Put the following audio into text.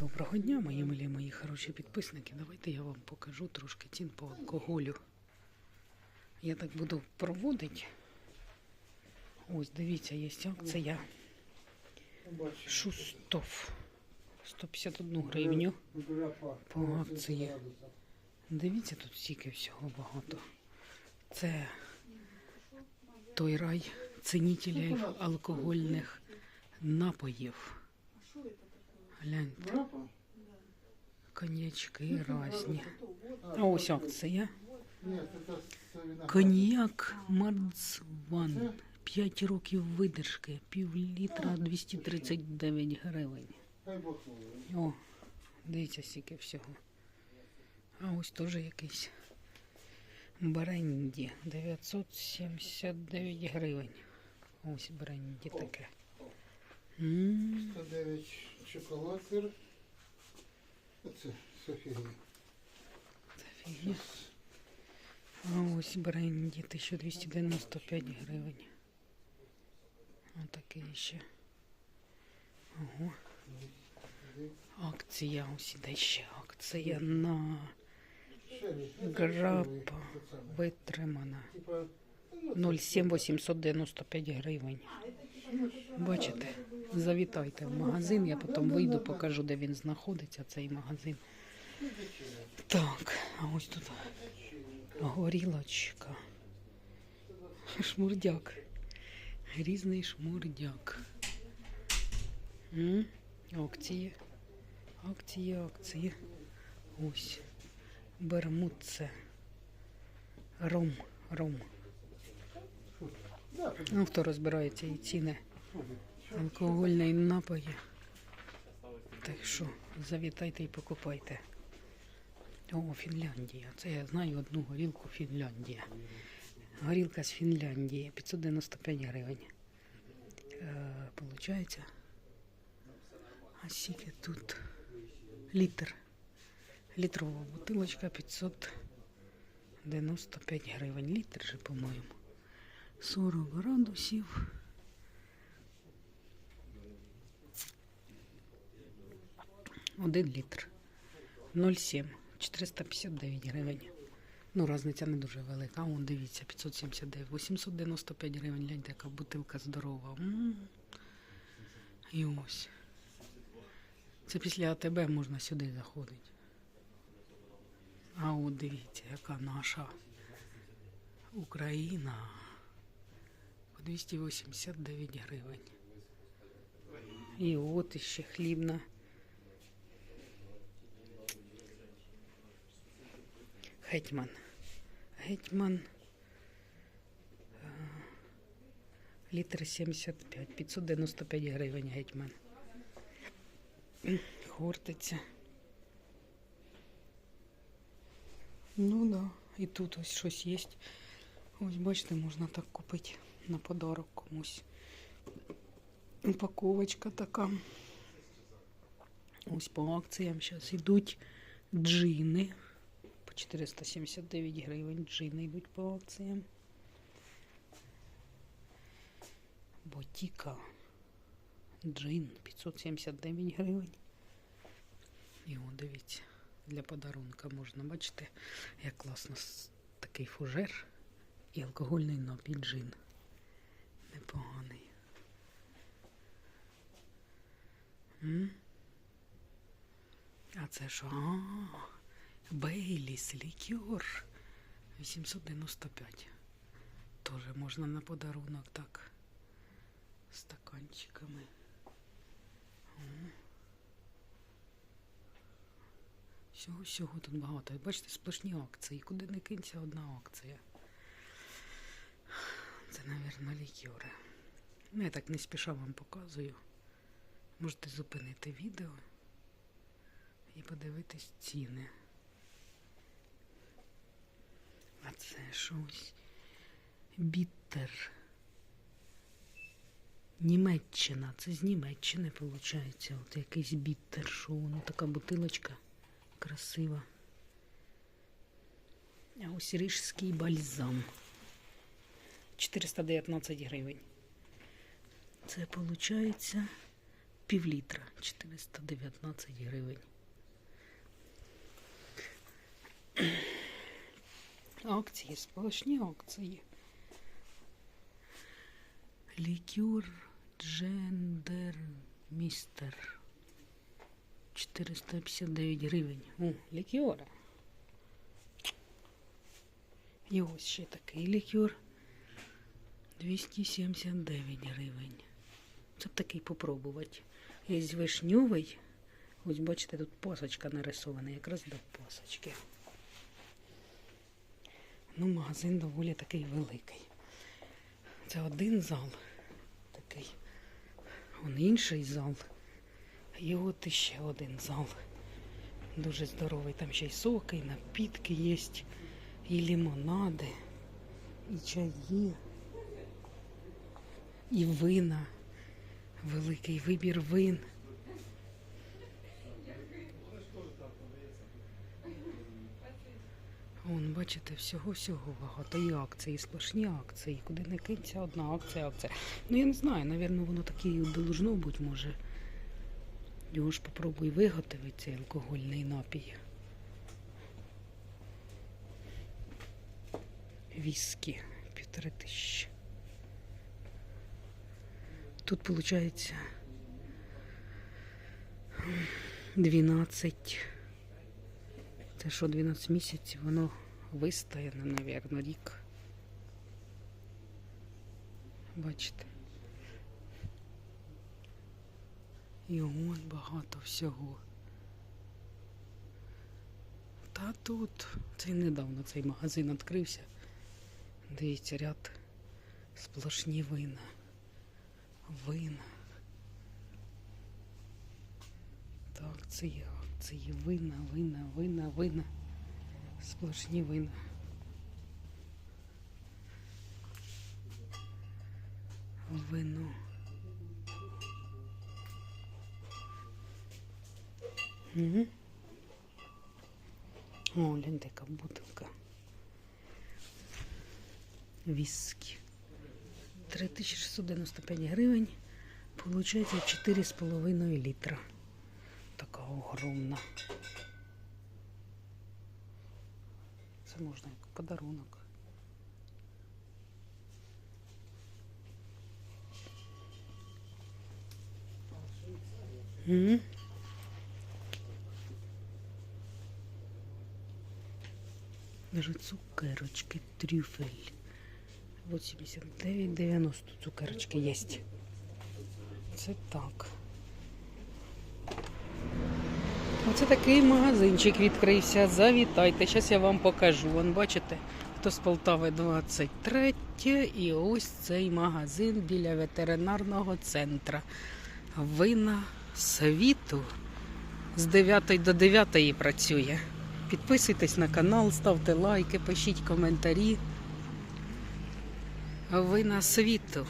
Доброго дня, мої милі, мої хороші підписники. Давайте я вам покажу трошки цін по алкоголю. Я так буду проводити. Ось, дивіться, є акція Шустов. 151 гривню. По акції. Дивіться, тут стільки всього багато. Це той рай цінителів алкогольних напоїв. Гляньте, коньячки різні. А ось акція. Коньяк Марцван. 5 років видержки, пів літра 239 гривень. О, дивіться, стільки всього. А ось теж якийсь бренді 979 гривень. Ось бренді таке. М, 109 шоколад сир. Оце Софія. Це фігня. А ось бренді 1295 гривень. Отакий ще. Ого. Акція, ось іде ще акція на грапа витримана. 07895 гривень. Бачите, завітайте в магазин, я потім вийду, покажу, де він знаходиться, цей магазин. Так, а ось тут горілочка. Шмурдяк. Грізний шмурдяк. М? Акції. Акції, акції. Ось. Бермудце. Ром. Ром. Ну, хто розбирається і ціни алкогольної напої. Так що завітайте і покупайте. О, Фінляндія. Це я знаю одну горілку Фінляндія. Горілка з Фінляндії 595 гривень. Е, получається. А скільки тут літр. Літрова бутилочка 595 гривень. Літр же, по-моєму. 40 градусів. Один літр. 0,7. 459 гривень. Ну, різниця не дуже велика. Вон, дивіться, 579, 895 гривень. Гляньте, яка бутилка здорова. М. І ось. Це після АТБ можна сюди заходити. А от дивіться, яка наша Україна. По 289 гривень. І от іще хлібна. Гетьман. Гетьман. Літр 75. 595 гривень гетьман. Хортиця. Ну да. І тут ось щось є. Ось бачите, можна так купити на подарок комусь. Упаковочка така. Ось по акціям зараз йдуть джини. По 479 гривень джини йдуть по акціям. Ботіка. Джин 579 гривень. І о, дивіться, для подарунка можна, бачите, як класно такий фужер і алкогольний напій джин. Непоганий. М? А це що? Бейліс, лікер. 895. Тоже можна на подарунок так. Стаканчиками. Всього, всього тут багато. Бачите, сплошні акції. Куди не кинься одна акція. Це, мабуть, лікери. Ну, я так не спіша вам показую. Можете зупинити відео і подивитись ціни. А це щось. Біттер. Німеччина. Це з Німеччини виходить. От якийсь біттер, що воно така бутилочка красива. А ось рижський бальзам. 419 гривень. Це виходить пів літра 419 гривень. Акції, сплошні акції. Лікюр Джендер Містер. 459 гривень. О, лікюра. І ось ще такий лікюр. 279 гривень. Це б такий попробувати. Є вишньовий. Ось бачите, тут пасочка нарисована, якраз до пасочки. Ну, магазин доволі такий великий. Це один зал такий. Он інший зал. І от іще один зал. Дуже здоровий. Там ще й соки, і напітки є, і лимонади, і чаї, і вина. Великий вибір вин. Вон, бачите, всього-всього багато. І акції, і сплошні акції. Куди не кинься, одна акція, акція. Ну я не знаю, напевно, воно таке і должно бути, може. Його ж попробуй виготовити цей алкогольний напій. Віскі півтори тисячі. Тут виходить 12. Це що 12 місяців, воно вистояне, напевно, рік. Бачите. І от багато всього. Та тут, це недавно цей магазин відкрився. Дивіться, ряд сплошні вина. Вина. Так, це є акції. Вина, вина, вина, вина. Сплошні вина. Вино. Угу. О, гляньте, яка бутилка. Віскі. 3695 гривень. Получається 4,5 літра. Така огромна. Це можна як подарунок. Угу. Даже цукерочки, трюфель. 89,90 цукерочки есть. Це так. Оце такий магазинчик відкрився. Завітайте. Зараз я вам покажу. Вон бачите, хто з Полтави 23 і ось цей магазин біля ветеринарного центру. Вина світу з 9 до 9 працює. Підписуйтесь на канал, ставте лайки, пишіть коментарі. Вина світу.